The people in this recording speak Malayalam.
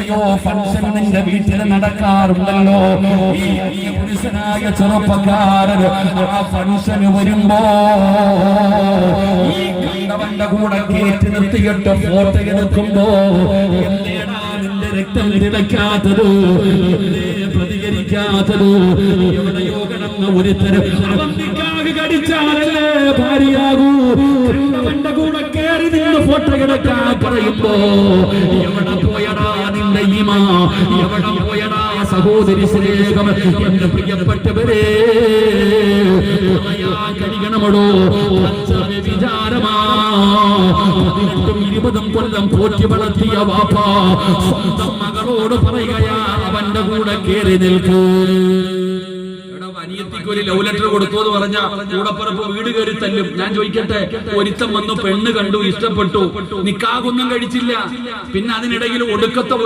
എത്രയോ ഫംഗ്ഷൻ നിന്റെ വീട്ടിൽ നടക്കാറുണ്ടല്ലോ. ഈ പുരുഷനായ ചെറുപ്പക്കാരൻ ആ ഫംഗ്ഷന് വരുമ്പോ കണ്ടവന്റെ കൂടെ കയറ്റി നിർത്തിയിട്ട് ഫോട്ടോ എടുക്കുമ്പോ നിന്റെ രക്തം തിളയ്ക്കാത്തത്? പ്രതികരിക്കാത്തത്? എവിടെയോ കിടന്ന ഒരു ഭാര്യയാകൂ? കൂടെ കയറി നിന്ന് ഫോട്ടോ കിടക്കാൻ പറയുമ്പോ എവിടെ എവിടെ പോയടാ സഹോദരി സ്നേഹം എന്റെ പ്രിയപ്പെട്ടവരെ. കഴിയണമടോ വിചാരമാ. ഇരുപതും കൊല്ലം പോറ്റി വളർത്തിയ വാപ്പ സ്വന്തം മകളോട് പറയുകയാ അവന്റെ കൂടെ കയറി നിൽക്കൂ. അനിയത്തിക്ക് ഒരു ലവ് ലെറ്റർ കൊടുത്തു എന്ന് പറഞ്ഞ കൂടപ്പുറപ്പ് വീട് കയറി തല്ലും. ഞാൻ ചോദിക്കട്ടെ ഒരുത്തം വന്നു പെണ്ണ് കണ്ടു ഇഷ്ടപ്പെട്ടു. നിക്കാകൊന്നും കഴിച്ചില്ല. പിന്നെ അതിനിടയിൽ ഒടുക്കത്തെ